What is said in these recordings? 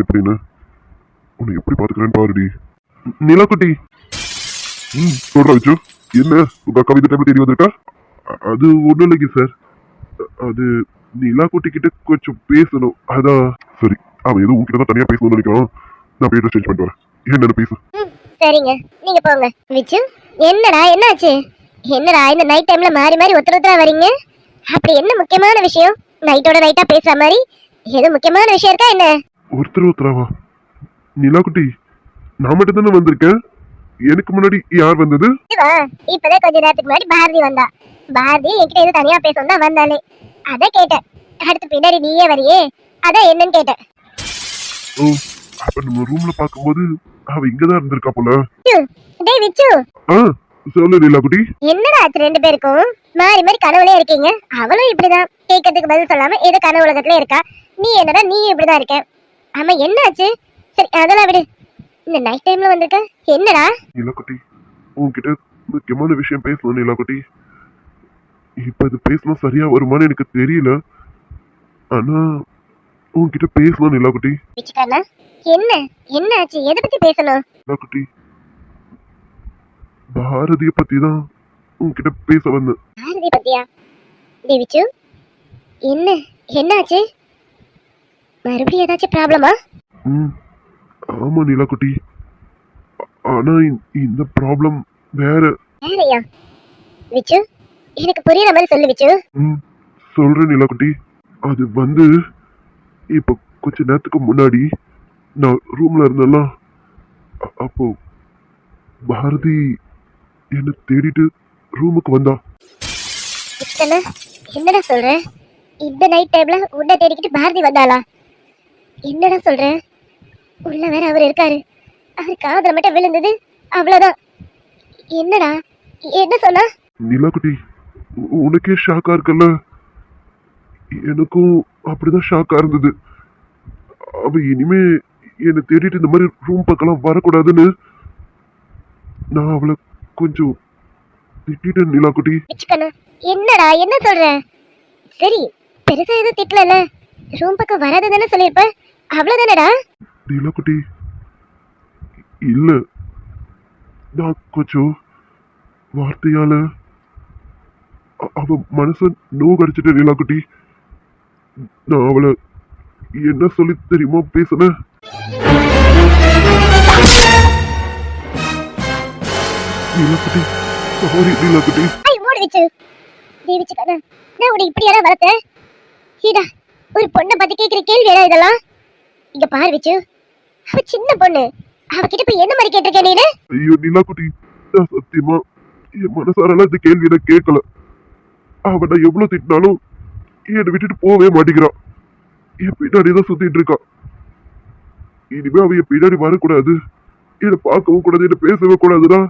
இந்த எப்படின்னு உன்னை எப்படி பார்த்துக்கிறேன்னு பாருடி. நிலாக்குட்டி. ம் சொல்ற வச்சு என்ன உங்க அக்கா இந்த டைம்ல தேடி வந்திருக்கா? அது ஒண்ணும் இல்லைங்க சார் அது நிலாக்குட்டி கிட்ட கொஞ்சம் பேசணும். அதான் சரி அவன் எதுவும் உங்ககிட்ட தான் தனியா பேசணும்னு நினைக்கிறான். நான் போய் சேஞ்ச் பண்ணிட்டு வரேன். என்னென்ன பேசு? சரிங்க. நீங்க போங்க. விச்சு என்னடா என்னாச்சு? என்னடா இந்த நைட் டைம்ல மாறி மாறி ஒருத்தர் ஒருத்தரா வரீங்க? அப்படி என்ன முக்கியமான விஷயம்? நைட்டோட நைட்டா பேசுற மாதிரி? ஏதோ முக்கியமான விஷயம் இருக்கா என்ன? ஒருத்தர் ஒருத்தராவா? நிலாக்குட்டி நான் மட்டும் தானே வந்திருக்கேன்? எனக்கு முன்னாடி யார் வந்தது? இப்பதான் கொஞ்ச நேரத்துக்கு முன்னாடி பாரதி வந்தா. பாரதி என்கிட்ட ஏதோ தனியா பேசணும் தான் வந்தாலே அதான் கேட்டேன். அடுத்து பின்னாடி நீயே வரியே. அதான் என்னன்னு கேட்டேன். ஓ அப்ப நம்ம ரூம்ல பாக்கும்போது அவ இங்கதான் இருந்திருக்கா போல. டேய் விச்சு. ஆ சொல்லு நிலாக்குட்டி. என்னடா ஆச்சு ரெண்டு பேருக்கும்? மாறி மாறி கனவுலயே இருக்கீங்க. அவளும் இப்படிதான். கேட்கறதுக்கு பதில் சொல்லாம ஏதோ கனவு உலகத்துல இருக்கா. நீ என்னடா நீ இப்படிதான் இருக்க. ஆமா என்னாச்சு? சரி அதெல்லாம் விடு. இந்த நைட் டைம்ல வந்திருக்க என்னடா? நிலாக்குட்டி உன்கிட்ட முக்கியமான விஷயம் பேசணும் நிலாக்குட்டி. இப்ப இது பேசணும் சரியா வருமான்னு எனக்கு தெரியல. ஆனா உன்கிட்ட பேசணும் நிலாக்குட்டி. விச்சுக்கண்ணா என்ன? என்ன ஆச்சு எதை பத்தி பேசணும்? நிலாக்குட்டி பாரதிய பத்தி தான் உன்கிட்ட பேச வந்தேன். பாரதி பத்தியா? டேய் விச்சு என்ன? என்னாச்சு? மறுபடியும் ஏதாச்சும் ப்ராப்ளமா ம். ஆமா நிலாக்குட்டி. ஆனா இந்த- ப்ராப்ளம் வேற. வேறையா விச்சு எனக்கு புரியுற மாதிரி சொல்லு விச்சு. ம். சொல்றேன் நிலாக்குட்டி. அது வந்து இப்போ கொஞ்ச நேரத்துக்கு முன்னாடி நான் ரூம்ல இருந்தேன்ல அ- அப்போ பாரதி என்னை தேடிட்டு ரூமுக்கு வந்தா. என்னடா சொல்ற? இந்த நைட் டைம்ல உன்னை தேடிக்கிட்டு பாரதி வந்தாளா? என்னடா சொல்ற? உள்ள வேற அவர் இருக்காரு. அவர் காதுல மட்டும் விழுந்தது அவ்வளவுதான். என்னடா? என்ன சொன்னா? நிலாக்குட்டி உனக்கே ஷாக்கா இருக்குல்ல? எனக்கும் அப்படிதான் ஷாக்கா இருந்தது. அவ இனிமே என்னை தேடிட்டு இந்த மாதிரி ரூம் பக்கம்லாம் வரக்கூடாதுன்னு நான் அவளை கொஞ்சம் திட்டிட்டேன் நிலாக்குட்டி. என்னடா என்ன சொல்ற? சரி பெருசா எதுவும் திட்டலல ரூம் பக்கம் வராது தானே சொல்லியிருப்ப? அவ்வளவுதானடா? நிலாக்குட்டி இல்ல நான் கொஞ்சம் வார்த்தையால. அவ மனச நோகடிச்சிட்டேன் நிலாக்குட்டி நான் அவளை என்ன சொல்லி தெரியுமா பேசுனேன் நிலாக்குட்டி சாரி நிலாக்குட்டி ஐ மூடு விச்சு. நீ விச்சுக்கண்ணா நான் உன்னை இப்படி யாரா வளர்த்தேன் ஈடா ஒரு பொண்ணை பத்தி கேட்கிற கேள்வி இதெல்லாம்? இங்க பாரு விச்சு அவ சின்ன பொண்ணு. அவகிட்ட போய் என்ன மாதிரி கேட்டிருக்க நீனு? ஐயோ நிலாக்குட்டி நான் சத்தியமா என் மனசாரெல்லாம் இந்த கேள்வி நான் கேட்கல. அவ நான் எவ்வளவு திட்டினாலும் என்னை விட்டுட்டு போகவே மாட்டேங்கிறான் என் பின்னாடி தான் சுத்திட்டு இருக்கா. இனிமே அவ என் பின்னாடி வரக்கூடாது. என்னை பார்க்கவும் கூடாது என்னை பேசவே கூடாதுடா.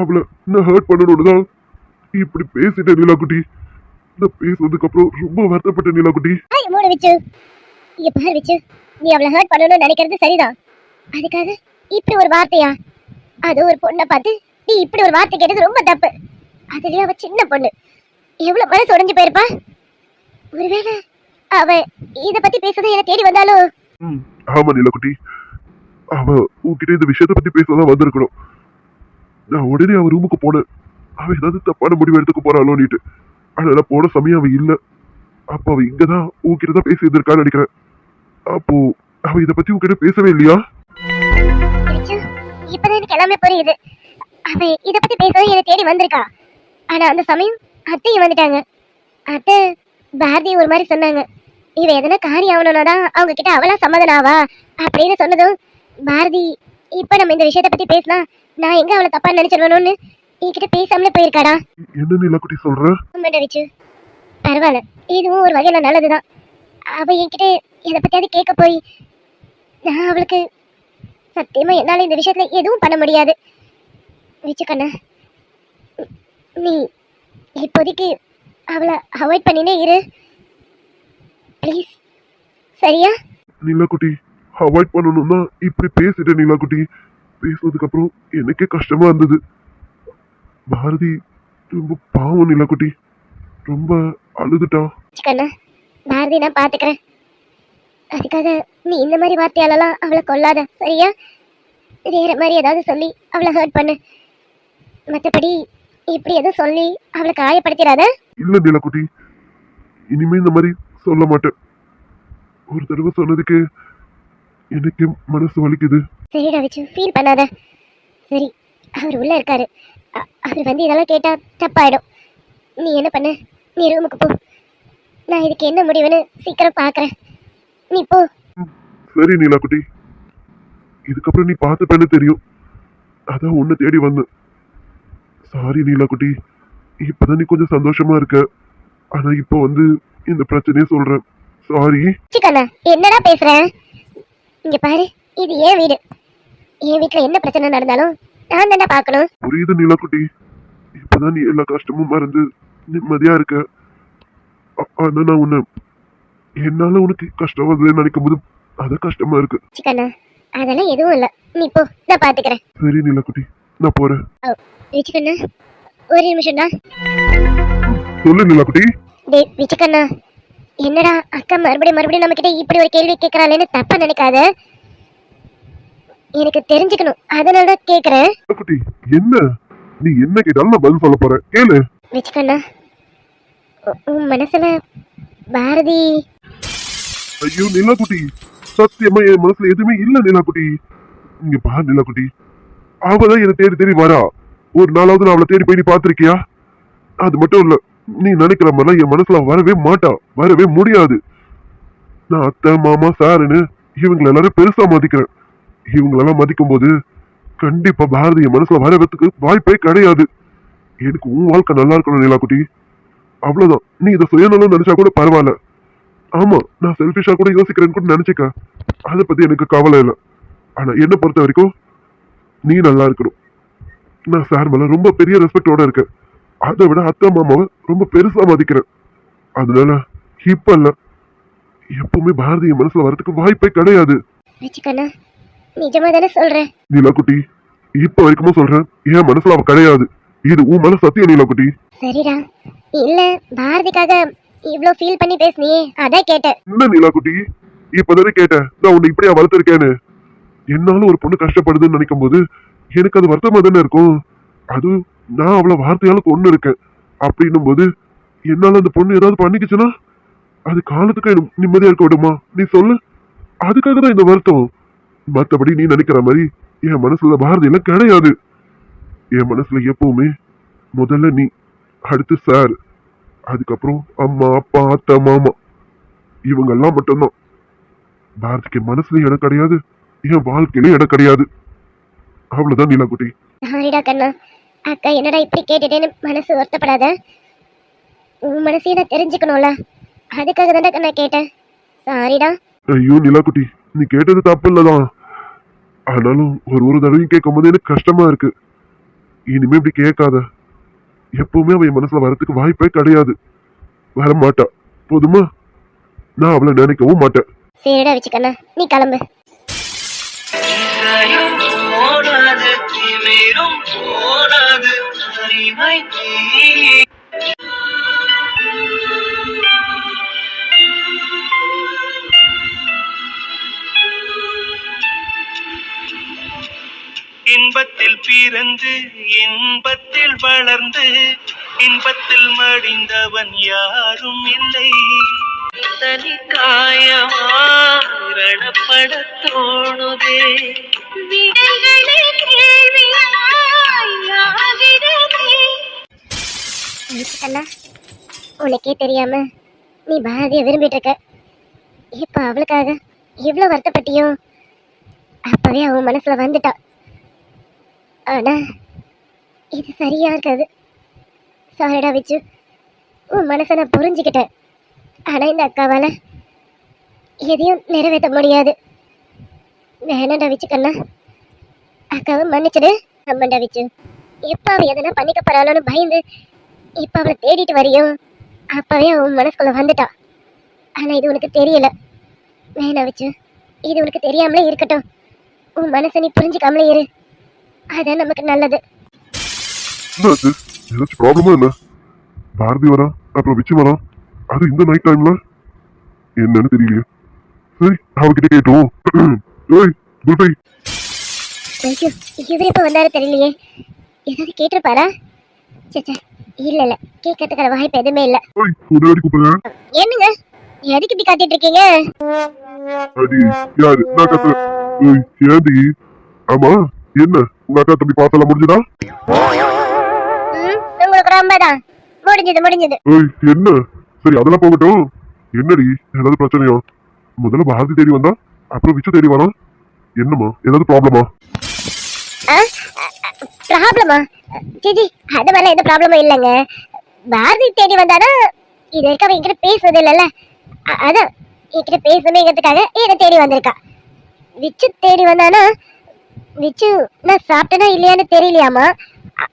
அவளை நான் ஹர்ட் பண்ணணும்னு தான் இப்படி பேசிட்டேன் நிலாக்குட்டி. நான் பேசுனதுக்கு அப்புறம் ரொம்ப வருத்தப்பட்டேன் விச்சு இங்க பாரு விச்சு நீ அவளை ஹர்ட் பண்ணணும்னு நினைக்கிறது சரிதான். அதுக்காக இப்படி ஒரு வார்த்தையா? அது ஒரு பொண்ணை பார்த்து நீ இப்படி ஒரு வார்த்தை கேட்டது ரொம்ப தப்பு. அதுலயே அவ சின்ன பொண்ணு. எவ்வளவு மனசு உடைஞ்சு போயிருப்பா? ஒருவேளை அவ இத பத்தி பேசுறது என்ன தேடி வந்தாலும் ம் ஆமா நிலக்குட்டி. அவ உன்கிட்ட இந்த விஷயத்த பத்தி பேசதான் வந்திருக்கணும். நான் உடனே அவ ரூமுக்கு போனேன். அவ ஏதாவது தப்பான முடிவு எடுத்துக்க போறாளோன்னுட்டு அதனால போன சமயம் அவ இல்ல. அப்ப அவ இங்கதான் உன்கிட்ட தான் பேசி இருந்திருக்கான்னு நினைக்கிறேன். அப்போ அவ இத பத்தி உன்கிட்ட பேசவே இல்லையா? இப்பதான் எனக்கு எல்லாமே புரியுது. அவ இத பத்தி பேசவே என்ன தேடி வந்திருக்கா. ஆனா அந்த சமயம் அத்தையும் வந்துட்டாங்க. அத்தை பாரதி ஒரு மாதிரி சொன்னாங்க. இவ எதனா காரியம் ஆகணும்னா தான் அவங்க கிட்ட அவளா சம்மதம் ஆவா? அப்படின்னு சொன்னதும் பாரதி இப்ப நம்ம இந்த விஷயத்த பத்தி பேசினா நான் எங்க அவளை தப்பா நினைச்சிருவேணும்னு என்கிட்ட பேசாமலே போயிருக்காடா? என்ன நிலக்குட்டி சொல்ற? ஆமாண்டா விச்சு பரவாயில்ல. இதுவும் ஒரு வகையில நல்லதுதான். அவ என்கிட்ட எதை பத்தியாவது கேட்க போய் நான் அவளுக்கு சத்தியமா என்னால இந்த விஷயத்துல எதுவும் பண்ண முடியாது. விச்சு கண்ணா நீ இப்போதைக்கு அவளை அவாய்ட் பண்ணினே இரு. ப்ளீஸ் சரியா? நிலக்குட்டி அவாய்ட் பண்ணணும்னா இப்படி பேசிட்டேன் நிலக்குட்டி. பேசுனதுக்கு அப்புறம் எனக்கே கஷ்டமா இருந்தது. பாரதி ரொம்ப பாவம் நிலக்குட்டி. ரொம்ப அழுதுட்டா. கண்ணா பாரதி நான் பாத்துக்கிறேன். அதுக்காக நீ இந்த மாதிரி வார்த்தையாலலாம் அவளை கொல்லாத சரியா? வேற மாதிரி ஏதாவது சொல்லி அவளை ஹர்ட் பண்ணு. மற்றபடி இப்படி எதுவும் சொல்லி அவளை காயப்படுத்திடாத. இல்ல நிலக்குட்டி இனிமே இந்த மாதிரி சொல்ல மாட்டேன். ஒரு தடவை சொன்னதுக்கு எனக்கு மனசு வலிக்குது. சரிடா வச்சு ஃபீல் பண்ணாத. சரி அவர் உள்ள இருக்காரு. அ- அவர் வந்து இதெல்லாம் கேட்டா தப்பாயிடும். நீ என்ன பண்ணு? நீ ரூமுக்கு போ. நான் இதுக்கு என்ன முடிவுன்னு சீக்கிரம் பார்க்கறேன் நீ போ. சரி நீலாக்குட்டி. இதுக்கப்புறம் நீ பார்த்துப்பேன்னு தெரியும். அதான் உன்னை தேடி வந்தேன். சாரி நீலாக்குட்டி. இப்பதான் நீ கொஞ்சம் சந்தோஷமா இருக்க. ஆனா இப்போ வந்து இந்த பிரச்சனையை சொல்றேன். சாரி சிக்கண்ணா என்னடா பேசுற? இங்க பாரு இது ஏன் வீடு. என் வீட்ல என்ன பிரச்சனை நடந்தாலும் நான் தானே பார்க்கணும். புரியுது நீலாக்குட்டி. இப்பதான் நீ எல்லா கஷ்டமும் மறந்து நிம்மதியா இருக்க. ஆ- ஆனா நான் உன்னை என்னால உனக்கு கஷ்டம் வருதுன்னு நினைக்கும் போது அதான் கஷ்டமா இருக்கு. சிக்கண்ணா அதெல்லாம் எதுவும் இல்லை. நீ போ நான் பார்த்துக்கிறேன் சரி நீலாக்குட்டி நான் போறேன். விச்சுக்கண்ணா ஒரு நிமிஷம்டா சொல்லு நீலாக்குட்டி. டேய் விச்சுக்கண்ணா என்னடா அக்கா மறுபடியும் மறுபடியும் நம்ம கிட்ட இப்படி ஒரு கேள்வி கேட்கறாளேன்னு தப்பா நினைக்காத. எனக்கு தெரிஞ்சுக்கணும் அதனால தான் கேட்குறேன் நீலாக்குட்டி என்ன? நீ என்ன கேட்டாலும் நான் பதில் சொல்ல போறேன். கேளு. விச்சுக்கண்ணா உன் மனசுல பாரதி ஐயோ நிலாக்குட்டி. சத்தியமா என் மனசுல எதுவுமே இல்ல நிலாக்குட்டி. இங்க பாரு நிலாக்குட்டி. அவதான் என்ன தேடி தேடி வரா. ஒரு நாளாவது நான் அவளை தேடி போய் நீ பாத்திருக்கியா அது மட்டும் இல்ல நீ நினைக்கிற மாதிரிலாம் என் மனசுல வரவே மாட்டா. வரவே முடியாது. நான் அத்தை மாமா சாருன்னு இவங்களை எல்லாரும் பெருசா மதிக்கிறேன். இவங்களெல்லாம் மதிக்கும் போது கண்டிப்பா பாரதி என் மனசுல வரதுக்கு வாய்ப்பே கிடையாது. எனக்கு உன் வாழ்க்கை நல்லா இருக்கணும் நிலாக்குட்டி. அவ்வளவுதான். நீ இதை சுயநலம் நினைச்சா கூட பரவாயில்ல. ஆமா நான் செல்ஃபிஷா கூட யோசிக்கிறேன்னு கூட நினைச்சுக்க அதை பத்தி எனக்கு கவலை இல்லை. ஆனா என்ன பொறுத்த வரைக்கும் நீ நல்லா இருக்கணும். நான் சார் மேல ரொம்ப பெரிய ரெஸ்பெக்டோட இருக்கேன். அதை விட அத்தை மாமாவை ரொம்ப பெருசா மதிக்கிறேன். அதனால இப்ப இல்ல. எப்பவுமே பாரதிய மனசுல வரதுக்கு வாய்ப்பே கிடையாது. விச்சுக்கண்ணா நிஜமா தானே சொல்றேன் நீலாக்குட்டி இப்ப வரைக்குமே சொல்றேன் என் மனசுல அவ கிடையாது. இது உன் மேல சத்தியம் நீலாக்குட்டி சரிடா. இல்ல பாரதிக்காக இவ்ளோ ஃபீல் பண்ணி பேசுனியே அதான் கேட்டேன். என்ன நீலாக்குட்டி இப்பதானே கேட்டேன். நான் உன்னை இப்படியா வளர்த்துருக்கேன்னு. என்னால ஒரு பொண்ணு கஷ்டப்படுதுன்னு நினைக்கும் போது எனக்கு அது வருத்தமா தானே இருக்கும்? அது நான் அவளை வார்த்தையால கொண்டு இருக்கேன் அப்படின்னும் போது என்னால அந்த பொண்ணு ஏதாவது பண்ணிக்கிச்சுன்னா? அது காலத்துக்கு நிம்மதியா இருக்க விடுமா? நீ சொல்லு. அதுக்காக தான் இந்த வருத்தம். மற்றபடி நீ நினைக்கிற மாதிரி என் மனசுல பாரதி எல்லாம் கிடையாது. என் மனசுல எப்பவுமே முதல்ல நீ அடுத்து சார். அதுக்கப்புறம் அம்மா அப்பா அத்தை மாமா. இவங்கெல்லாம் மட்டும்தான். பாரதிக்கு மனசுல இடம் கிடையாது என் வாழ்க்கையில இடம் கிடையாது. அவ்வளவுதான் நீலாக்குட்டி. சாரிடா கண்ணா அக்கா என்னடா இப்படி கேட்டுட்டேன்னு மனசு வருத்தப்படாத? உன் மனசையும் நான் தெரிஞ்சுக்கணும்ல. அதுக்காக தான்டா கண்ணா கேட்டேன். சாரிடா. ஐயோ நிலாக்குட்டி நீ கேட்டது தப்பு இல்லதான் ஆனாலும் ஒரு ஒரு தடவையும் கேட்கும் போது எனக்கு கஷ்டமா இருக்கு. இனிமே இப்படி கேட்காத. எப்பவுமே அவன் என் மனசுல வரதுக்கு வாய்ப்பே கிடையாது. வர மாட்டா போதுமா? நான் அவளை நினைக்கவும் மாட்டேன். சரிடா வச்சுக்கண்ணா. நீ கிளம்பு. திமிரும் போனது அறிவை பிறந்து இன்பத்தில் வளர்ந்து இன்பத்தில் மடிந்தவன் யாரும் இல்லை. தனி காயமாரணப்பட தோணுதே. உனக்கே தெரியாம நீ பாரதியை விரும்பிட்டு இருக்க இப்ப அவளுக்காக இவ்வளோ வருத்தப்பட்டியோ? அப்பவே அவன் மனசுல வந்துட்டா. ஆனா இது சரியா இருக்காது சாரிடா விச்சு உன் மனசை நான் புரிஞ்சுக்கிட்டேன். ஆனா இந்த அக்காவால எதையும் நிறைவேற்ற முடியாது. வேணாண்டா விச்சு கண்ணா. அக்காவை மன்னிச்சிடு. ஆமாண்டா விச்சு எப்போ அவள் எதனா பண்ணிக்க பயந்து இப்போ அவளை தேடிட்டு வரையும் அப்பவே அவன் மனசுக்குள்ளே வந்துட்டா. ஆனா இது உனக்கு தெரியல. வேணா வச்சு இது உனக்கு தெரியாமலே இருக்கட்டும். உன் மனசை நீ புரிஞ்சுக்காமலே இரு. அதான் நமக்கு நல்லது. என்னாச்சு? ஏதாச்சும் ப்ராப்ளமா என்ன? பாரதி வரா? அப்புறம் விச்சு வரா? அது இந்த நைட் டைம்ல என்னன்னு தெரியலையே. சரி அவகிட்ட கேட்டோம். ஏய் குல்ஃபை ஐயோ இவர் எப்போ வந்தாரு தெரியலையே. ஏதாவது கேட்டிருப்பாரா? சச்சா இல்ல இல்ல. கேட்கறதுக்கான வாய்ப்பு எதுவுமே இல்ல. ஓய் உடனடி கூப்பிடுறேன் என்னங்க? எதுக்கு இப்படி காத்திட்டு இருக்கீங்க அடி யாரு? நான் கத்துறேன். ஏய் ஏண்டி? ஆமா என்ன? உங்க அக்கா தம்பி பாத்தெல்லாம் முடிஞ்சதா உங்களுக்கு ரொம்ப தான் முடிஞ்சது முடிஞ்சது. ஏய் என்ன? சரி அதெல்லாம் போகட்டும். என்னடி? ஏதாவது பிரச்சனையா? முதல்ல பாரதி தேடி வந்தா அப்புறம் விச்சு தேடி வரான். என்னம்மா? ஏதாவது ப்ராப்ளமா ப்ராப்ளமா ஜிஜி அது மேல எந்த ப்ராப்ளமும் இல்லைங்க. பாரதி தேடி வந்தானா இது அவன் என்கிட்ட பேசுறது இல்லைல்ல. அதான். என்கிட்ட பேசணுங்கிறதுக்காக என்னை தேடி வந்திருக்கா. விச்சு தேடி வந்தானா விச்சு நான் சாப்பிட்டேனா இல்லையான்னு தெரியலையாமா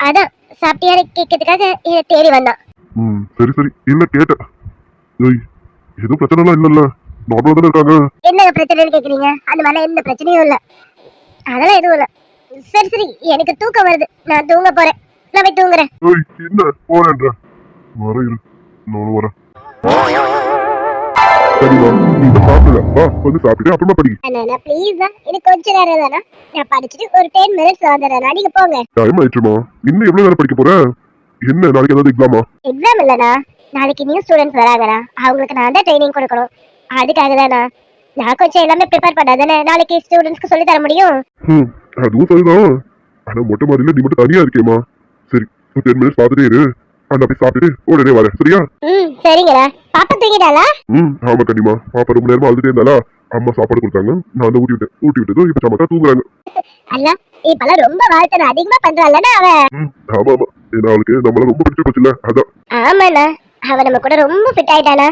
அதான் சாப்பிட்டியான்னு கேட்கறதுக்காக என்னை தேடி வந்தான். ம் சரி சரி. இல்ல கேட்டேன். ஏய் எதுவும் பிரச்சனைலாம் இல்லைல்ல. நார்மலா தானே இருக்காங்க. என்னங்க பிரச்சனைன்னு கேக்குறீங்க அந்த மாதிரி எந்த பிரச்சனையும் இல்ல. அதெல்லாம் எதுவும் இல்ல. சரி சரி. எனக்கு தூக்கம் வருது. நான் தூங்க போறேன். நான் போய் தூங்குறேன். ஏய் என்ன? போறேன்ற. வர இரு. நானும் வரேன். சரிம்மா நீ இன்னும் சாப்பிடல வா வந்து சாப்பிட்டு அப்புறமா படி. அண்ணா ப்ளீஸ் தான் எனக்கு கொஞ்ச நேரம் தானே. நான் படிச்சுட்டு ஒரு டென் மினிட்ஸ் வந்துடுறேன் நீங்க போங்க. டைம் ஆயிடுச்சுமா. இன்னும் எவ்வளவு நேரம் படிக்க போற? என்ன நாளைக்கு ஏதாவது எக்ஸாமா எக்ஸாம் இல்லைண்ணா. நாளைக்கு நியூ ஸ்டூடெண்ட்ஸ் வராங்கண்ணா. அவங்களுக்கு நான் தான் ட்ரைனிங் கொடுக்கணும். அதுக்காக தானா நான் கொஞ்சம் எல்லாமே ப்ரிப்பேர் பண்ணாதானே நாளைக்கு ஸ்டூடெண்ட்ஸ்க்கு சொல்லி தர முடியும். ம் அதுவும் சரிதான். ஆனா மொட்டை மாடியில நீ மட்டும் தனியா இருக்கேம்மா. சரி ஒரு டென் மினிட்ஸ் பார்த்துட்டே இரு. அண்ணா போய் சாப்பிட்டுட்டு உடனே வரேன். சரியா? ம் சரிங்கண்ணா பாப்பா தூங்கிட்டாளா? ம் ஆமா கண்டிப்பா பாப்பா ரொம்ப நேரமா அழுதுட்டே இருந்தாலா அம்மா சாப்பாடு கொடுத்தாங்க. நான் தான் ஊட்டி விட்டேன். ஊட்டி விட்டதும் இப்ப சமக்கா தூங்குறாங்க. அல்ல இப்பெல்லாம் ரொம்ப வாழ்த்தனை அதிகமா பண்றாள்லண்ணா அவ. ம் ஆமா ஆமா. ஏன்னா அவளுக்கு நம்மள ரொம்ப பிடிச்ச போச்சுல்ல அதான். ஆமாண்ணா. அவ நம்ம கூட ரொம்ப ஃபிட் ஆயிட்டானா?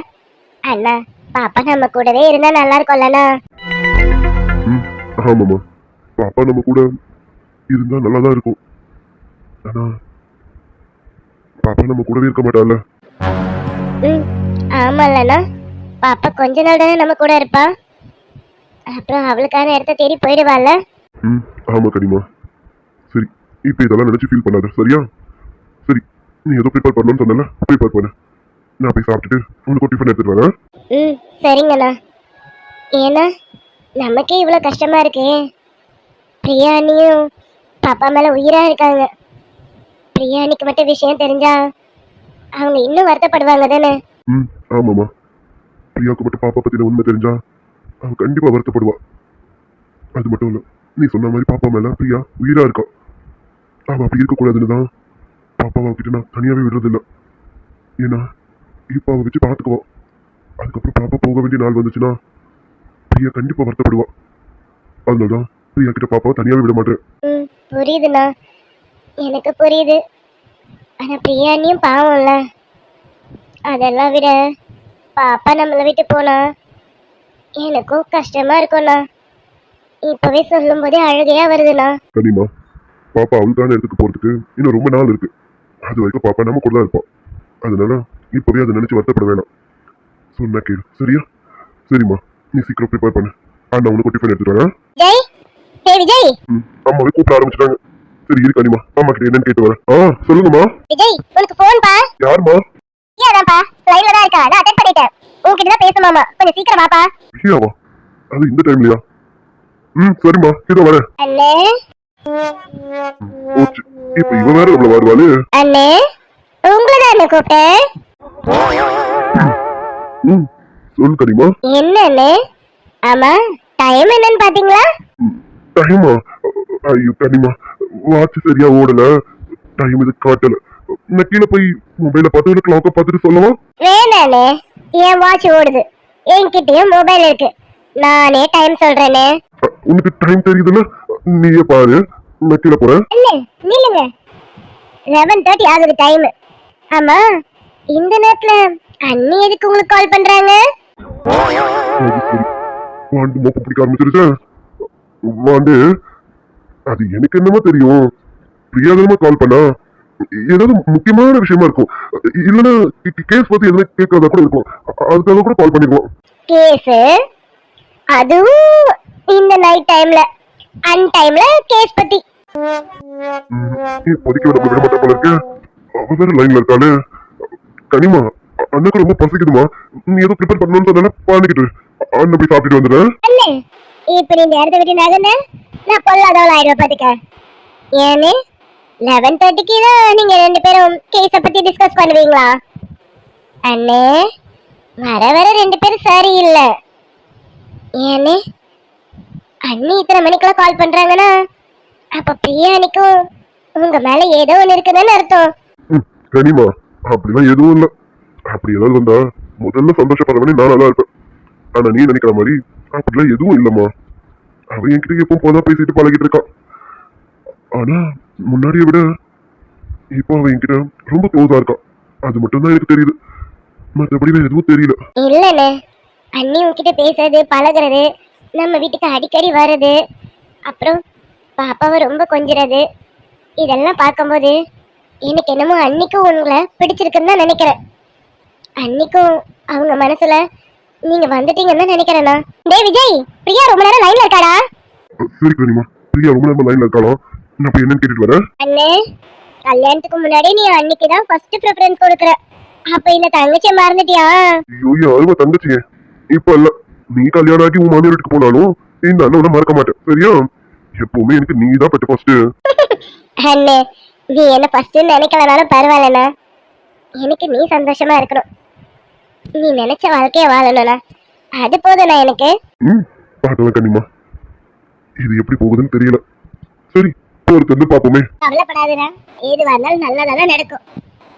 அண்ணா பாப்பா நம்ம கூடவே இருந்தா நல்லா இருக்கும்லண்ணா. ம் ஆமாம்மா. பாப்பா நம்ம கூட இருந்தா நல்லா தான் இருக்கும். ஆனா பாப்பா நம்ம கூடவே இருக்க மாட்டாள்ல. ம் ஆமால்லண்ணா பாப்பா கொஞ்ச நாள் தானே நம்ம கூட இருப்பா. அப்புறம் அவளுக்கான இடத்த தேடி போயிடுவாள்ல. ம் ஆமா கனிமா. சரி இப்போ இதெல்லாம் நினைச்சு ஃபீல் பண்ணாத சரியா? சரி நீ ஏதோ ப்ரிப்பேர் பண்ணணும்னு சொன்னல? ப்ரிப்பேர் பண்ணு நான் போய் சாப்பிட்டுட்டு உனக்கு டிஃபன் எடுத்துட்டு வரேன் ம் சரிங்கண்ணா. ஏன்னா நமக்கே இவ்வளோ கஷ்டமா இருக்கே. பிரியாணியும் பாப்பா மேல உயிரா இருக்காங்க. பிரியாணிக்கு மட்டும் விஷயம் தெரிஞ்சா அவங்க இன்னும் வருத்தப்படுவாங்க தானே? ம் ஆமாம்மா. பிரியாவுக்கு மட்டும் பாப்பா பத்தின உண்மை தெரிஞ்சா அவ கண்டிப்பா வருத்தப்படுவா. அது மட்டும் இல்ல நீ சொன்ன மாதிரி பாப்பா மேல பிரியா உயிரா இருக்கா? அவ அப்படி இருக்கக்கூடாதுன்னு தான் பாப்பாவை கிட்ட நான் தனியாவே விடுறதில்ல ஏன்னா இப்போ அவ வச்சு பார்த்துக்குவா அதுக்கப்புறம் பாப்பா போக வேண்டிய நாள் வந்துச்சுன்னா பிரியா கண்டிப்பா வருத்தப்படுவா. அதனால தான் பிரியா கிட்ட பாப்பாவை தனியாவே விட மாட்டேன். புரியுதுண்ணா. எனக்கு புரியுது. ஆனா பிரியாணியும் பாவம்ல. அதெல்லாம் விட பாப்பா நம்மளை விட்டு போனா எனக்கும் கஷ்டமா இருக்கும்ண்ணா. இப்பவே சொல்லும் போதே அழுகையா வருதுண்ணா. கனிமா பாப்பா அவளுக்கான இடத்துக்கு போறதுக்கு இன்னும் ரொம்ப நாள் இருக்கு. அது வரைக்கும் பாப்பா நம்ம கூட தான் இருப்பா. அதனால இப்பவே அதை நினைச்சு வருத்தப்பட வேணாம். சொன்னா கேளு சரியா? சரிம்மா நீ சீக்கிரம் ப்ரிப்பேர் பண்ணு. அண்ணா உனக்கு டிஃபன் எடுத்துட்டு வரேன். விஜய். ம், அம்மாவே கூப்பிட ஆரம்பிச்சிட்டாங்க. சரி இரு கனிமா அம்மா கிட்ட என்னன்னு கேட்டு வரேன். ஆ சொல்லுங்கம்மா. விஜய் உனக்கு போன் பா. யாரும்மா ஏதான்ப்பா லைன்ல தான் இருக்கா. நான் அட்டென்ட் பண்ணிட்டேன். உன்கிட்ட தான் பேசுமாமா கொஞ்சம் சீக்கிரம் வாப்பா. விஷயாவா அது இந்த டைம்லயா ம் சரிம்மா. இதோ வரேன். அண்ணே. ஓச்சு இப்ப இவ வேற நம்மள வருவாளு. அண்ணே உங்களை தான் அண்ணே கூப்பிட்டேன். ம் சொல்லு கனிமா. என்ன அண்ணே? ஆமா டைம் என்னன்னு பாத்தீங்களா? டைமா ஐயோ கனிமா. வாட்ச் சரியா ஓடல. டைம் இது காட்டல. நான் கீழே போய் மொபைல பார்த்து கிளாக்க பார்த்துட்டு சொல்லவா? வேணாண்ணே என் வாட்ச் ஓடுது. என்கிட்டயும் மொபைல் இருக்கு. நானே டைம் சொல்றேனே. உனக்கு டைம் தெரியுதுல்ல? நீயே பாரு. நான் கீழே போறேன் அண்ணே நில்லுங்க. லெவன் தேர்ட்டி ஆகுது டைம் ஆமா இந்த நேரத்துல அண்ணி எதுக்கு உங்களுக்கு கால் பண்றாங்க? வாண்டு மோப்ப பிடிக்க ஆரம்பிச்சிருச்சேன் வாண்டு. அது எனக்கு என்னமோ தெரியும். பிரியாதனமா கால் பண்ணா ஏதாவது முக்கியமான விஷயமா இருக்கும். இல்லைன்னா கேஸ் பத்தி எதுனா கேட்கறதா கூட இருக்கும். அதுக்காக கூட கால் பண்ணிருக்கோம் கேஸ் அதுவும் இந்த நைட் டைம்ல அன் டைம்ல கேஸ் பத்தி. இப்போதைக்கு நம்ம விட மாட்டா போல இருக்கு? அவ வேற லைன்ல இருக்காளே. கனிமா அ- அண்ணனுக்கு ரொம்ப பசிக்குதுமா. நீ ஏதோ ப்ரிப்பேர் பண்ணணும்னு சொன்னால பண்ணிக்கிட்டு அண்ணன் போய் சாப்பிட்டுட்டு வந்துடுறேன் இப்ப நீ இந்த இடத்த விட்டு நகர்ந்த? நான் பொல்லாதவள் ஆயிடுவேன் பாத்துக்க. ஏன்னு லெவன் தேர்ட்டிக்கு தான் நீங்க ரெண்டு பேரும் கேஸ பத்தி டிஸ்கஸ் பண்ணுவீங்களா? அண்ணே வர வர ரெண்டு பேரும் சரியில்லை. ஏன்னு அண்ணி இத்தனை மணிக்கெல்லாம் கால் பண்றாங்கன்னா அப்ப பிரியாணிக்கும் உங்க மேல ஏதோ ஒண்ணு இருக்குதுன்னு அர்த்தம். கனிமா அப்படிலாம் எதுவும் இல்லை. அப்படி ஏதாவது வந்தா முதல்ல சந்தோஷப்படுற மாதிரி நான் நல்லா இருப்பேன். ஆனா நீ நினைக்கிற மாதிரி அப்படிலாம் எதுவும் இல்லம்மா. அவன் என்கிட்ட எப்போ போதான் பேசிட்டு பழகிட்டு இருக்கான். ஆனா முன்னாடியை விட இப்போ அவன் என்கிட்ட ரொம்ப க்ளோஸா இருக்கான். அது மட்டும் தான் எனக்கு தெரியுது. மற்றபடி வேற எதுவும் தெரியல. இல்லண்ணே. அண்ணி உன்கிட்ட பேசுறது பழகுறது நம்ம வீட்டுக்கு அடிக்கடி வர்றது அப்புறம் பாப்பாவை ரொம்ப கொஞ்சிறது இதெல்லாம் பார்க்கும்போது எனக்கு என்னமோ அன்னிக்கும் உங்களை பிடிச்சிருக்குன்னு தான் நினைக்கிறேன். அன்னைக்கும் அவங்க மனசுல நீங்க வந்துட்டீங்கன்னு நினைக்கிறேண்ணா டேய் விஜய் பிரியா ரொம்ப நேரம் லைன்ல இருக்காடா? சரி கனிமா பிரியா ரொம்ப நேரம் லைன்ல இருக்கலாம் நான் போய் என்னன்னு கேட்டுட்டு வரேன் அண்ணே கல்யாணத்துக்கு முன்னாடி நீ அன்னைக்கு தான் ஃபர்ஸ்ட் ப்ரிஃபரன்ஸ் கொடுக்குற. அப்ப இந்த தங்கச்சியை மறந்துட்டியா? ஐயோ என் அருமை தங்கச்சியே இப்ப இல்ல. நீ கல்யாணம் ஆகி உன் மாமியார் வீட்டுக்கு போனாலும் இந்த அண்ணனை மறக்க மாட்டேன். சரியா? எப்பவுமே எனக்கு நீ தான் பட்டு ஃபர்ஸ்ட் அண்ணே நீ என்ன ஃபர்ஸ்ட் நினைக்கலனாலும் பரவாயில்லண்ணா. எனக்கு நீ சந்தோஷமா இருக்கணும். நீ நினைச்ச வாழ்க்கைய வாழணும்ண்ணா அது போதும்ண்ணா எனக்கு. ம் பார்க்கலாம் கண்ணிமா இது எப்படி போகுதுன்னு தெரியல. சரி பொறுத்து வந்து பார்ப்போமே. கவலைப்படாதுண்ணா எதுவா இருந்தாலும் நல்லதா தான் நடக்கும்.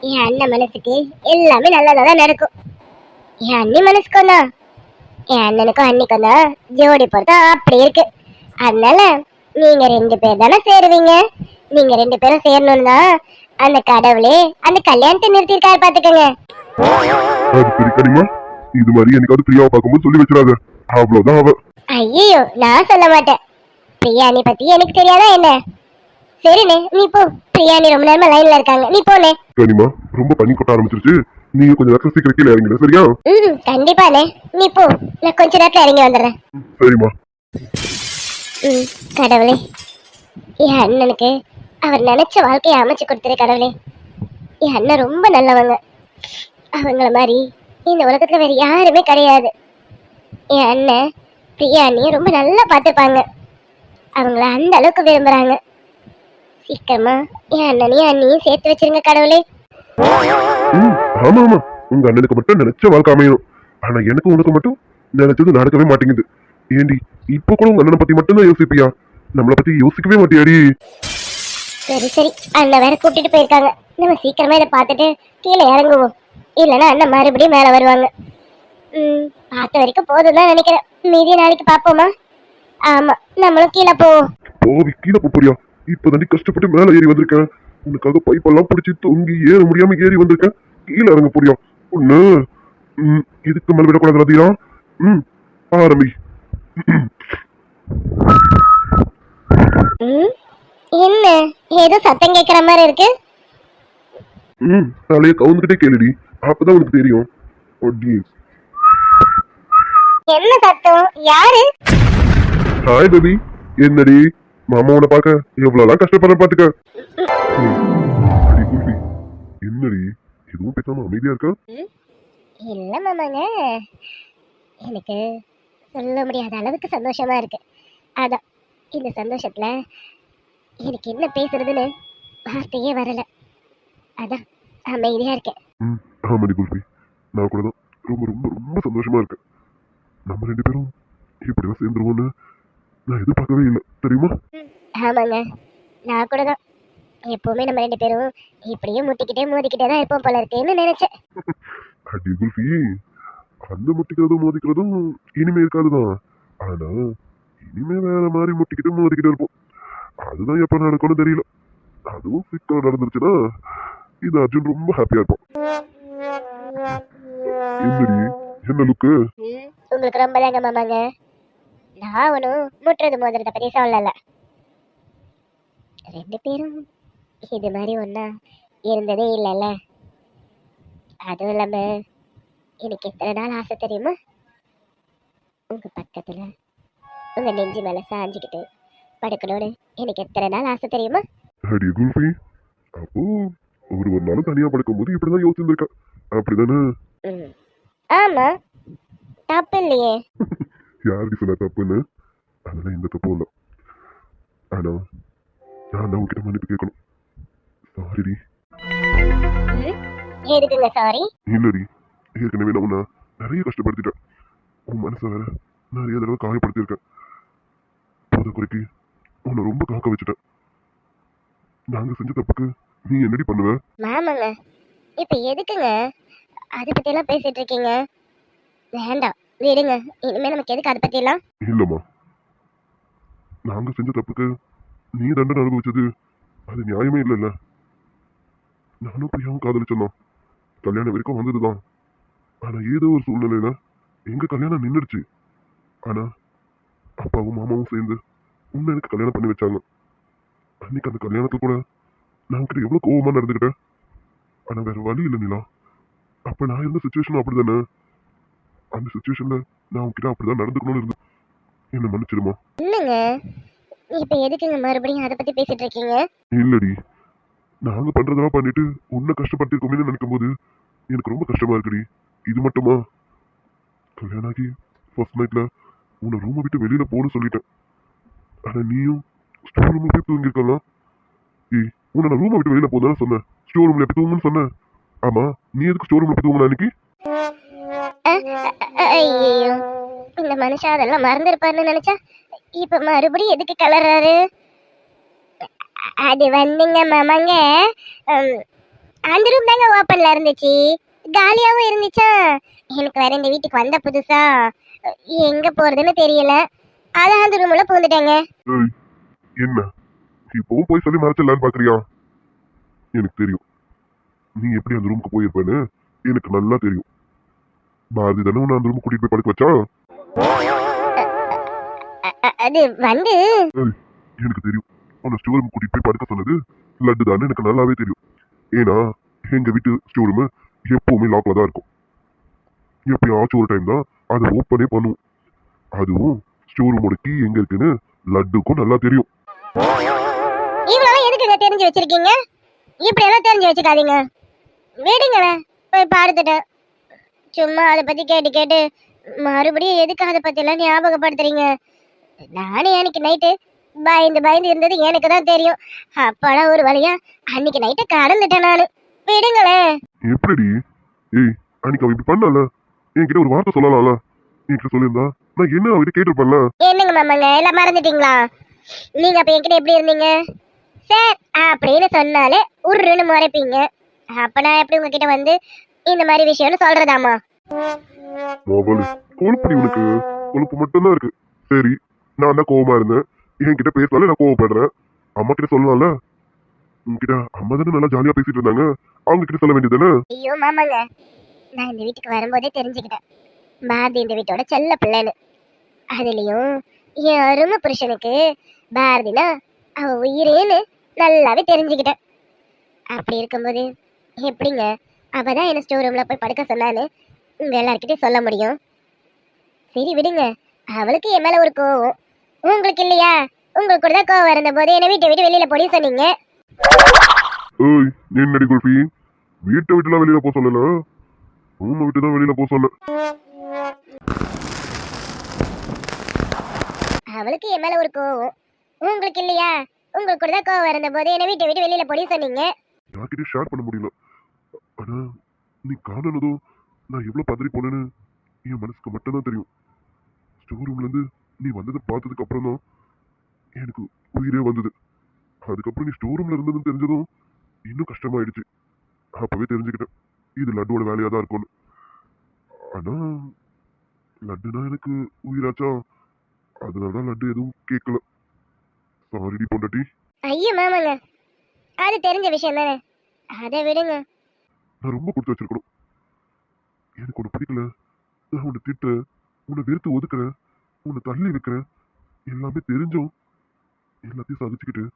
என் அண்ணன் மனசுக்கு எல்லாமே நல்லதா தான் நடக்கும். என் அண்ணி மனசுக்கும் தான் என் அண்ணனுக்கும் அண்ணிக்கும் தான் ஜோடி பொறுத்தா அப்படி இருக்கு. அதனால நீங்க ரெண்டு பேர் தானே சேருவீங்க? நீங்க ரெண்டு பேரும் சேரணும் தான் அந்த கடவுளே அந்த கல்யாணத்தை நிறுத்திருக்காரு பாத்துக்கோங்க. அது சரி கனிமா இது மாதிரி எனக்காவது பிரியாவை பார்க்கும்போது சொல்லி வச்சிடாத. அவ்வளவுதான் அவ. ஐயோ நான் சொல்ல மாட்டேன். பிரியாணி பத்தி எனக்கு தெரியாதா என்ன? சரிண்ணே நீ போ. பிரியாணி ரொம்ப நேரமா லைன்ல இருக்காங்க. நீ போனே கனிமா ரொம்ப பனி கொட்ட ஆரம்பிச்சிருச்சு. நீங்க கொஞ்சம் நேரத்துல சீக்கிரம் கீழே இறங்கிட சரியா? ம் கண்டிப்பாண்ணே நீ போ. நான் கொஞ்ச நேரத்துல இறங்கி வந்துடுறேன். சரிம்மா. ம் கடவுளே. என் அண்ணனுக்கு அவர் நினைச்ச வாழ்க்கையை அமைச்சு கொடுத்துரு கடவுளே. என் அண்ணன் ரொம்ப நல்லவங்க. அவங்கள மாதிரி இந்த உலகத்துல வேற யாருமே கிடையாது. என் அண்ணன் பிரியா அண்ணியை ரொம்ப நல்லா பார்த்துப்பாங்க. அவங்கள அந்த அளவுக்கு விரும்புறாங்க. சீக்கிரமா என் அண்ணனையும் அண்ணியும் சேர்த்து வச்சிருங்க கடவுளே. ஆமா ஆமா. உங்க அண்ணனுக்கு மட்டும் நினைச்ச வாழ்க்கை அமையணும். ஆனா எனக்கு உனக்கு மட்டும் நினைச்சது நடக்கவே மாட்டேங்குது. ஏண்டி இப்போ கூட உங்க அண்ணனை பத்தி மட்டும் தான் யோசிப்பியா? நம்மளை பத்தி யோசிக்கவே மாட்டியாடி? சரி சரி. அண்ணன் வேற கூட்டிட்டு போயிருக்காங்க. நம்ம சீக்கிரமா இதை பார்த்துட்டு கீழே இறங்குவோம். இல்லைன்னா அண்ணன் மறுபடியும் மேலே வருவாங்க. ம் பார்த்த வரைக்கும் போதும் தான் நினைக்கிறேன். மீதி நாளைக்கு பார்ப்போமா? ஆமா நம்மளும் கீழே போவோம். போவி கீழே போறியா இப்பதாண்டி கஷ்டப்பட்டு மேல ஏறி வந்திருக்கேன். உனக்காக பைப்பெல்லாம் பிடிச்சி தொங்கி ஏற முடியாம ஏறி வந்திருக்கேன். கீழே இறங்க போறியா ஒண்ணு. ம், இதுக்கு மேல விடக்கூடாது ரதியா ம் ஆரம்பி. என்ன? ஏதோ சத்தம் கேட்குற மாதிரி இருக்கு. ம் தலைய கவுந்துக்கிட்டே கேளுடி. அப்பதான் உனக்கு தெரியும். ஒடி என்ன சத்தம் யாரு? ஹாய் பேபி என்னடி? மாமா உன்னை பார்க்க எவ்வளவுலாம் கஷ்டப்படுற பாத்துக்க. என்னடி? எதுவும் பேசாம அமைதியா இருக்கா? இல்ல மாமாங்க. எனக்கு சொல்ல முடியாத அளவுக்கு சந்தோஷமா இருக்கு. அதான் இந்த சந்தோஷத்துல எனக்கு என்ன பேசுறதுன்னு வார்த்தையே வரல. அதான் அமைதியா இருக்கேன். ஆமாடி குல்ஃபி நான் கூட தான் ரொம்ப ரொம்ப ரொம்ப சந்தோஷமா இருக்கேன். நம்ம ரெண்டு பேரும் இப்படிலாம் சேர்ந்துருவோம்னு நான் எதிர்பார்க்கவே இல்லை. தெரியுமா? ஆமாங்க. நான் கூட தான். எப்பவுமே நம்ம ரெண்டு பேரும் இப்படியே முட்டிக்கிட்டே மோதிக்கிட்டே தான் இருப்போம் போல இருக்கேன்னு நினைச்சேன். அடி குல்ஃபி அந்த முட்டிக்கிறதும் மோதிக்கிறதும் இனிமே இருக்காதுதான் ஆனா இனிமே வேற மாதிரி முட்டிக்கிட்டு மோதிக்கிட்டு இருப்போம். அதுதான் எப்ப நடக்கும்னு தெரியல. அதுவும் சிக்கல் நடந்துருச்சுன்னா இது அர்ஜுன் ரொம்ப ஹாப்பியா இருப்பான். என்னடி என்ன லுக்கு ம், உங்களுக்கு ரொம்ப தாங்க மாமாங்க. நான் ஒன்றும் முட்டுறது மோதுறத பற்றி சொல்லல. ரெண்டு பேரும் இது மாதிரி ஒன்றா இருந்ததே இல்லைல்ல. அதுவும் இல்லாம எனக்கு எத்தனை நாள் ஆசை தெரியுமா? உங்க பக்கத்துல உங்க நெஞ்சு மேல சாஞ்சுக்கிட்டு படுக்கணும்னு எனக்கு எத்தனை நாள் ஆசை தெரியுமா? அடி குல்ஃபி. அப்போ ஒரு ஒரு நாளும் தனியா படுக்கும்போது இப்படிதான் யோசிச்சிருந்திருக்கேன் அப்படிதானே ஆமா. தப்பு இல்லையே. யாருக்கு சொன்ன தப்புன்னு? அதெல்லாம் எந்த தப்பும் இல்லை. ஆனா நான் தான் உங்ககிட்ட மன்னிப்பு கேட்கணும். சாரிடி? எதுக்குங்க சாரி இல்லடி. ஏற்கனவே நான் உன்னை நிறைய கஷ்டப்படுத்திட்டேன். உன் மனசை வேற நிறைய தடவை காயப்படுத்தியிருக்கேன். போத குறைக்கு உன்னை ரொம்ப காக்க வச்சுட்டேன். நாங்க செஞ்ச தப்புக்கு நீ என்னடி பண்ணுவ? இப்போ எதுக்குங்க? அதை பற்றியெல்லாம் பேசிட்டு இருக்கீங்க. வேண்டாம். விடுங்க. இனிமேல் நமக்கு எதுக்கு அதை பற்றியெல்லாம் இல்லைம்மா. நாங்கள் செஞ்ச தப்புக்கு நீ தண்டனை அனுபவிச்சது அது நியாயமே இல்லைல்ல. நானும் பிரியாவும் காதலிச்சோம் கல்யாணம் வரைக்கும் வந்ததுதான். ஆனால் ஏதோ ஒரு சூழ்நிலையில் எங்க கல்யாணம் நின்றுடுச்சு ஆனால் அப்பாவும் மாமாவும் சேர்ந்து உன்னை எனக்கு கல்யாணம் பண்ணி வச்சாங்க. அன்னைக்கு அந்த கல்யாணத்துக்கு கூட நான் கிட்ட எவ்வளோ கோபமாக நடந்துக்கிட்டேன் ஆனா வேற வழி இல்லை நிலா. அப்ப நான் இருந்த சுச்சுவேஷன் அப்படிதானே? அந்த சுச்சுவேஷன்ல நான் உன்கிட்ட அப்படிதான் நடந்துக்கணும்னு இருந்து என்ன மன்னிச்சிடுமா? என்னங்க? இப்ப எதுக்குங்க மறுபடியும் அதை பத்தி பேசிட்டு இருக்கீங்க? இல்லடி. நாங்க பண்றதெல்லாம் பண்ணிட்டு உன்னை கஷ்டப்படுத்திருக்கோமே நினைக்கும் போது எனக்கு ரொம்ப கஷ்டமா இருக்குடி. இது மட்டுமா? கல்யாணம் ஆகி ஃபர்ஸ்ட் நைட்ல உன்னை ரூமை விட்டு வெளியில போன்னு சொல்லிட்டேன். ஆனா நீயும் ஸ்டோர் ரூம்ல போய் தூங்கிருக்கலாம் ஏய் உன்னை நான் ரூமை விட்டு வெளியில போதானே சொன்னேன். ஸ்டோர் ரூம்ல எப்படி தூங்குன்னு சொன்னேன் ஆமா நீ எதுக்கு ஸ்டோர் ரூம்ல போய் தூங்கின அன்னைக்கு? ஐயோ இந்த மனுஷன் அதெல்லாம் மறந்துருப்பாருன்னு நினைச்சா இப்ப மறுபடியும் எதுக்கு கலறாரு அது வந்துங்க மாமாங்க. அந்த ரூம் தாங்க ஓப்பன்ல இருந்துச்சு. காலியாவும் இருந்துச்சா? எனக்கு வேற இந்த வீட்டுக்கு வந்த புதுசா. எங்க போறதுன்னு தெரியல. அதான் அந்த ரூம்ல பூந்துட்டாங்க. என்ன? இப்பவும் போய் சொல்லி மறைச்சிடலான்னு பாக்குறியா? எனக்கு தெரியும். நீ எப்படி அந்த ரூமுக்கு போயிருப்பேன்னு எனக்கு நல்லா தெரியும். பாரதி தானே உன்னை அந்த ரூமுக்கு கூட்டிட்டு போய் படுக்க வச்சா? அது வந்து எனக்கு தெரியும். உன்னை ஸ்டோர் ரூம் கூட்டிட்டு போய் படுக்க சொன்னது லட்டு தானே எனக்கு நல்லாவே தெரியும். ஏன்னா எங்க வீட்டு ஸ்டோர் ரூம் எப்பவுமே லாக்ல தான் இருக்கும். எப்பயாச்சும் ஒரு டைம் தான் அதை ஓப்பனே பண்ணுவோம். அதுவும் ஸ்டோர் ரூமோட கீ எங்க இருக்குன்னு லட்டுக்கும் நல்லா தெரியும். இவ்வளவு எதுக்குங்க தெரிஞ்சு வச்சிருக்கீங்க? இப்படி எல்லாம் தெரிஞ்சு வச்சுக்காதீங்க. விடுங்களேன் போய் பார்த்துட்டேன் சும்மா அதை பத்தி கேட்டு கேட்டு மறுபடியும் எதுக்கு அதை எல்லாம் ஞாபகப்படுத்துறீங்க? நானே அன்னைக்கு நைட்டு பயந்து பயந்து இருந்தது எனக்கு தான் தெரியும். அப்பாடா ஒரு வழியா அன்னைக்கு நைட்டை கடந்துட்டேன் நானு. விடுங்களேன் எப்படிடி? ஏய் அன்னைக்கு அவ இப்படி பண்ணல? என்கிட்ட ஒரு வார்த்தை சொல்லலாம்ல? என்கிட்ட சொல்லியிருந்தா? நான் என்ன அவகிட்ட கேட்டிருப்பேன்ல? என்னங்க மாமாங்க எல்லாம் மறந்துட்டீங்களா? நீங்க அப்ப என்கிட்ட எப்படி இருந்தீங்க? சார் அப்படின்னு சொன்னாலே உருன்னு முறைப்பீங்க. அப்ப நான் எப்படி உங்ககிட்ட வந்து இந்த மாதிரி விஷயம்னு சொல்றதாமா மொபைல் கொழுப்படி உனக்கு. கொழுப்பு மட்டும்தான் இருக்கு. சரி நான் தான் கோவமா இருந்தேன். என்கிட்ட பேசினாலே நான் கோவப்படுறேன். அம்மா கிட்ட சொல்லலாம்ல? உன்கிட்ட அம்மா தானே நல்லா ஜாலியா பேசிட்டு இருந்தாங்க. அவங்க கிட்ட சொல்ல வேண்டியதுதானே ஐயோ மாமாங்க. நான் இந்த வீட்டுக்கு வரும்போதே தெரிஞ்சுக்கிட்டேன். பாரதி இந்த வீட்டோட செல்ல பிள்ளைன்னு. அதுலயும் என் அருமை புருஷனுக்கு பாரதினா அவ உயிரேன்னு நல்லாவே தெரிஞ்சுக்கிட்டேன். அப்படி இருக்கும்போது எப்படிங்க? அவ தான் என்ன ஸ்டோர் ரூம்ல போய் படுக்க சொன்னான்னு உங்க எல்லார்கிட்டயும் சொல்ல முடியும். சரி விடுங்க. அவளுக்கு என் மேல ஒரு கோவம். உங்களுக்கு இல்லையா? உங்களுக்கு கூட தான் கோவம் இருந்த போது என்னை வீட்டை விட்டு வெளியில போடி சொன்னீங்க. ஏய் என்னடி குல்ஃபி? வீட்டை விட்டுலாம் வெளியில போக சொல்லல. ரூமை விட்டு தான் வெளியில போக சொன்னேன் அவளுக்கு என் மேல ஒரு கோவம். உங்களுக்கு இல்லையா? உங்களுக்கு கூட தான் கோவம் இருந்த போது என்னை வீட்டை விட்டு வெளியில போடி சொன்னீங்க. யார்கிட்டயும் ஷேர் பண்ண முடியல. ஆனா நீ காணனதும் நான் எவ்வளோ பதறி போனேன்னு என் மனசுக்கு மட்டும்தான் தெரியும். ஸ்டோர் ரூம்லேருந்து நீ வந்ததை பார்த்ததுக்கு அப்புறம் தான் எனக்கு உயிரே வந்தது. அதுக்கப்புறம் நீ ஸ்டோர் ரூமில் இருந்ததுன்னு தெரிஞ்சதும் இன்னும் கஷ்டமாயிடுச்சு. அப்போவே தெரிஞ்சுக்கிட்டேன். இது லட்டுவோட வேலையாக தான் இருக்கும்னு. ஆனால் லட்டுனா எனக்கு உயிராச்சா? அதனாலதான் லட்டு எதுவும் கேட்கல. சாரிடி பொண்டாட்டி. ஐயோ மாமாங்க. அது தெரிஞ்ச விஷயம் தானே. அதை விடுங்க. நான் ரொம்ப கொடுத்து வச்சிருக்கணும். எனக்கு உன்னை பிடிக்கல. நான் உன்னை திட்டுறேன். உன்னை வெறுத்து ஒதுக்குறேன். உன்னை தள்ளி வைக்கிறேன். எல்லாமே தெரிஞ்சும் எல்லாத்தையும் சாதிச்சுக்கிட்டு.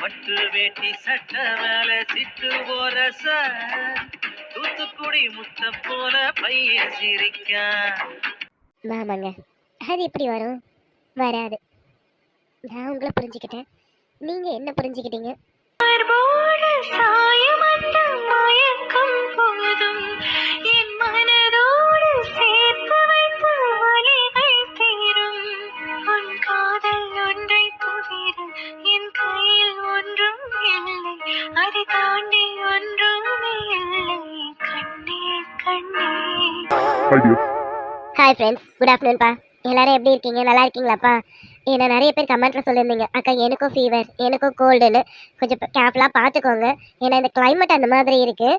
பட்டு வேட்டி சட்டை மேல சிட்டு போற சார். தூத்துக்குடி முத்த போல பையன் சிரிக்க. மாமாங்க அது எப்படி வரும்? வராது. நான் உங்களை புரிஞ்சுக்கிட்டேன். நீங்க என்ன புரிஞ்சுக்கிட்டீங்க? மார்போடு சாயமந்த மயக்கம் போதும். என் மனதோடு சேர்த்து வைத்த வலிகள் தீரும். உன் காதல் ஒன்றை தவிர என் கையில் ஒன்றும் இல்லை. அதை தாண்டி ஒன்றுமே இல்லை. கண்ணே கண்ணே. Hi dear hi friends good ஆஃப்டர்நூன்ப்பா எல்லாரும் எப்படி இருக்கீங்க? நல்லா இருக்கீங்களாப்பா? ஏன்னா நிறைய பேர் கமெண்ட்ல சொல்லியிருந்தீங்க. அக்கா எனக்கும் ஃபீவர் எனக்கும் கோல்டுன்னு கொஞ்சம் கேர்ஃபுல்லாக பார்த்துக்கோங்க. ஏன்னா இந்த கிளைமேட் அந்த மாதிரி இருக்கு.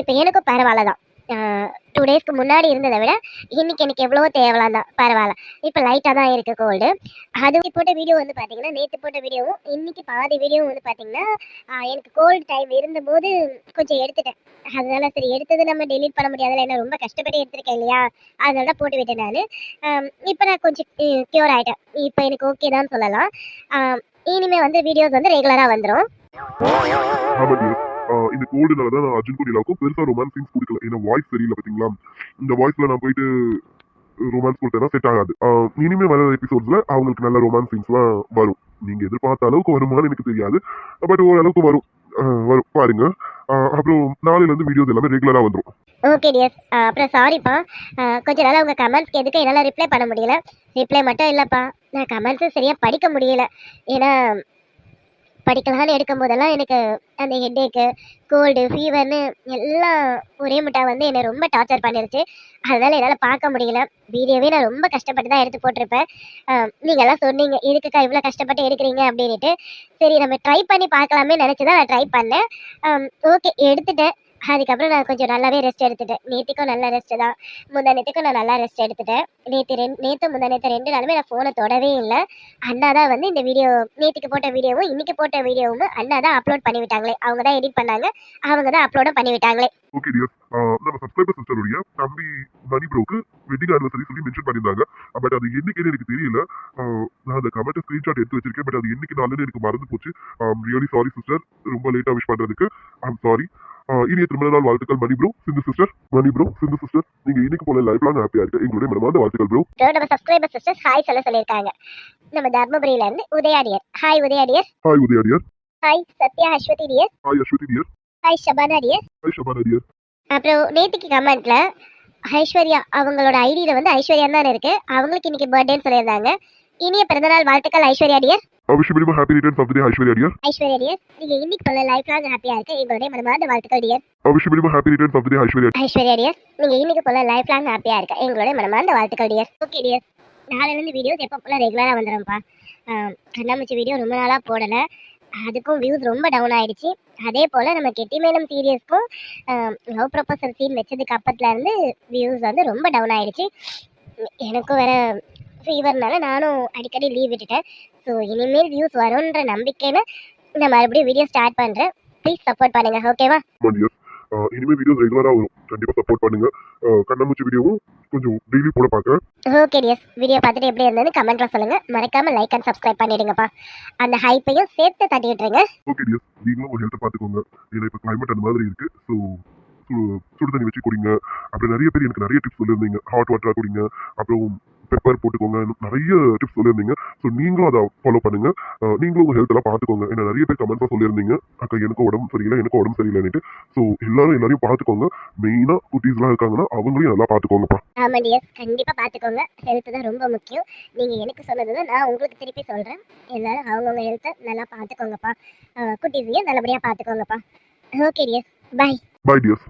இப்போ எனக்கும் பரவாயில்ல தான். டூ டேஸ்க்கு முன்னாடி இருந்ததை விட இன்னைக்கு எனக்கு எவ்வளவோ தேவலாம் தான். பரவாயில்ல. இப்போ லைட்டாக தான் இருக்குது கோல்டு அது போட்ட வீடியோ வந்து பார்த்தீங்கன்னா நேற்று போட்ட வீடியோவும் இன்னைக்கு பாதி வீடியோவும் வந்து பார்த்தீங்கன்னா எனக்கு கோல்டு டைம் இருந்தபோது கொஞ்சம் எடுத்துட்டேன். அதனால சரி எடுத்தது நம்ம டெலீட் பண்ண முடியாதுல என்ன ரொம்ப கஷ்டப்பட்டு எடுத்திருக்கேன் இல்லையா? அதனால தான் போட்டு விட்டேன் நான். இப்போ நான் கொஞ்சம் க்யூர் ஆகிட்டேன் இப்போ எனக்கு ஓகே தான் சொல்லலாம். இனிமேல் வந்து வீடியோஸ் வந்து ரெகுலராக வந்துடும் இந்த கோல்டுனால தான் நான் அர்ஜுன் கோடிலாவுக்கும் பெருசா ரொமான்ஸ் சீன்ஸ் கொடுக்கல ஏன்னா வாய்ஸ் சரியில்லை பாத்தீங்களா? இந்த வாய்ஸ்ல நான் போயிட்டு ரொமான்ஸ் கொடுத்தேன்னா செட் ஆகாது. ஆஹ் இனிமே வர எபிசோட்ஸ்ல அவங்களுக்கு நல்ல ரொமான்ஸ் சீன்ஸ்லாம் வரும். நீங்க எதிர்பார்த்த அளவுக்கு வருமானு எனக்கு தெரியாது. பட் ஓரளவுக்கு வரும். வரும். பாருங்க. அப்புறம் நாளையில இருந்து வீடியோஸ் எல்லாமே ரெகுலரா வந்துரும். ஓகே டியர்ஸ் அப்புறம் சாரிப்பா கொஞ்ச நாள் உங்கள் கமெண்ட்ஸ்க்கு எதுக்கு என்னால் ரிப்ளை பண்ண முடியல. ரிப்ளை மட்டும் இல்லைப்பா. நான் கமெண்ட்ஸும் சரியாக படிக்க முடியல. ஏன்னா படிக்கலான்னு எடுக்கும் போதெல்லாம் எனக்கு அந்த ஹெட்டேக்கு கோல்டு ஃபீவர்னு எல்லாம் ஒரே முட்டா வந்து என்னை ரொம்ப டார்ச்சர் பண்ணிருச்சு. அதனால என்னால் பார்க்க முடியல. வீடியோவே நான் ரொம்ப கஷ்டப்பட்டு தான் எடுத்து போட்டிருப்பேன். நீங்கள்லாம் சொன்னீங்க இதுக்குக்கா இவ்வளோ கஷ்டப்பட்டு எடுக்கிறீங்க? அப்படின்ட்டு சரி நம்ம ட்ரை பண்ணி பார்க்கலாமே நினச்சி தான் நான் ட்ரை பண்ணேன். ஓகே எடுத்துட்டேன். அதுக்கப்புறம் நான் கொஞ்சம் நல்லாவே ரெஸ்ட் எடுத்துட்டேன். நேற்றுக்கும் நல்லா ரெஸ்ட் தான். முந்தா நேற்றுக்கும் நான் நல்லா ரெஸ்ட் எடுத்துட்டேன். நேற்று ரெண்டு நேற்று முந்தா நேற்று ரெண்டு நாளுமே நான் ஃபோனை தொடவே இல்லை. அண்ணா தான் வந்து இந்த வீடியோ நேற்றுக்கு போட்ட வீடியோவும் இன்னைக்கு போட்ட வீடியோவும் அண்ணா தான் அப்லோட் பண்ணி விட்டாங்களே அவங்க தான் எடிட் பண்ணாங்க. அவங்க தான் அப்லோடும் பண்ணி விட்டாங்களே ஓகே டியர் நம்ம சப்ஸ்கிரைபர் சிஸ்டருடைய தம்பி மணி ப்ரோக்கு வெட்டிங் ஆனிவர்சரி சொல்லி மென்ஷன் பண்ணியிருந்தாங்க. பட் அது என்னைக்குன்னு எனக்கு தெரியல. நான் அந்த கமெண்ட் ஸ்க்ரீன்ஷாட் எடுத்து வச்சிருக்கேன். பட் அது என்னைக்கு நாளுன்னு எனக்கு மறந்து போச்சு. ரியலி சாரி சிஸ்டர் ரொம்ப லேட்டாக விஷ் பண்ணுறதுக்கு ஐம் சாரி இனிய திருமண நாள் வாழ்த்துக்கள் Mani bro Sindhu sister Mani bro Sindhu sister நீங்க இன்னைக்கு போல லைஃப் லாங் ஹாப்பியா இருக்கு எங்களுடைய மனமார்ந்த வாழ்த்துக்கள் ப்ரோ நம்ம சப்ஸ்கிரைபர் சிஸ்டர்ஸ் ஹாய் சொல்ல சொல்லியிருக்காங்க. நம்ம தர்மபுரியில இருந்து Udaya dear hi Udaya dear hi Udaya dear hi Sathya Aswathi dear hi Aswathi dear hi Shabana dear hi Shabana dear அப்புறம் நேத்திக்கு கமெண்ட்ல ஐஸ்வர்யா அவங்களோட ஐடியில வந்து ஐஸ்வர்யா தான் இருக்கு. அவங்களுக்கு இன்னைக்கு பர்த்டேன்னு சொல்லியிருந்தாங்க. இனிய பிறந்தநாள் வாழ்த்துக்கள் Aishwarya dear wish minimum happy returns of the Aishwarya dear Aishwarya dear நீங்க இன்னைக்கு போல லைஃப் லாங் ஹாப்பியா இருக்கு. எங்களுடைய மனமார்ந்த வாழ்த்துக்கள் dear wish minimum happy returns of the Aishwarya Aishwarya dear நீங்க இன்னைக்கு போல லைஃப் லாங் ஹாப்பியா இருக்க. எங்களுடைய மனமார்ந்த வாழ்த்துக்கள் டியர் ஓகே டியர் நாளைல இருந்து வீடியோஸ் எப்போ போல ரெகுலரா வந்துடும்ப்பா ஆஹ் கண்ணாமூச்சி வீடியோ ரொம்ப நாளா போடல. அதுக்கும் வியூஸ் ரொம்ப டவுன் ஆயிடுச்சு. அதே போல நம்ம கெட்டிமேளம் சீரியஸ்க்கும் லவ் ப்ரொபோசல் சீன் வச்சதுக்கு அப்பத்துல இருந்து வியூஸ் வந்து ரொம்ப டவுன் ஆயிடுச்சு. எனக்கும் வேற ஃபீவர்னால நானும் அடிக்கடி லீவ் விட்டுட்டேன். ஸோ இனிமேல் வியூஸ் வரும்ன்ற நம்பிக்கையில நான் மறுபடியும் வீடியோ ஸ்டார்ட் பண்றேன். ப்ளீஸ் சப்போர்ட் பண்ணுங்க ஓகேவா டியர் இனிமே வீடியோஸ் ரெகுலரா வரும். கண்டிப்பா சப்போர்ட் பண்ணுங்க. கண்ணாமூச்சி வீடியோவும் கொஞ்சம் டெய்லி போட பார்க்கறேன் ஓகே டியர்ஸ் வீடியோ பார்த்துட்டு எப்படி இருந்ததுன்னு கமெண்ட்ல சொல்லுங்க. மறக்காம லைக் அண்ட் சப்ஸ்கிரைப் பண்ணிடுங்கப்பா. அந்த ஹைப்பையும் சேர்த்து தட்டி விட்டுருங்க ஓகே டியர் நீங்களும் உங்க ஹெல்த்தை பார்த்துக்கோங்க. ஏன்னா இப்போ கிளைமேட் அந்த மாதிரி இருக்கு. ஸோ சுடு தண்ணி வச்சு குடிங்க. அப்புறம் நிறைய பேர் எனக்கு நிறைய டிப்ஸ் சொல்லியிருந்தீங்க. ஹாட் வாட்டரா குடிங்க. அப்புறம் பெப்பர் போட்டுக்கோங்க. நிறைய டிப்ஸ் சொல்லியிருந்தீங்க. ஸோ நீங்களும் அதை ஃபாலோ பண்ணுங்க. நீங்களும் உங்க ஹெல்த் எல்லாம் பார்த்துக்கோங்க. ஏன்னா நிறைய பேர் கமெண்ட்ஸாக சொல்லியிருந்தீங்க. அக்கா எனக்கு உடம்பு சரியில்லை எனக்கு உடம்பு சரியில்லைன்னுட்டு. ஸோ எல்லாரும் எல்லாரையும் பார்த்துக்கோங்க. மெயினாக குட்டீஸ்லாம் இருக்காங்கன்னா அவங்களையும் நல்லா பார்த்துக்கோங்கப்பா. ஆமா டியர்ஸ் கண்டிப்பா பாத்துக்கோங்க ஹெல்த் தான் ரொம்ப முக்கியம். நீங்க எனக்கு சொன்னது தான் நான் உங்களுக்கு திருப்பி சொல்றேன். எல்லாரும் அவங்கவுங்க ஹெல்த்தை நல்லா பாத்துக்கோங்கப்பா குட்டீஸையும் நல்லபடியா பாத்துக்கோங்கப்பா okay dears bye bye dears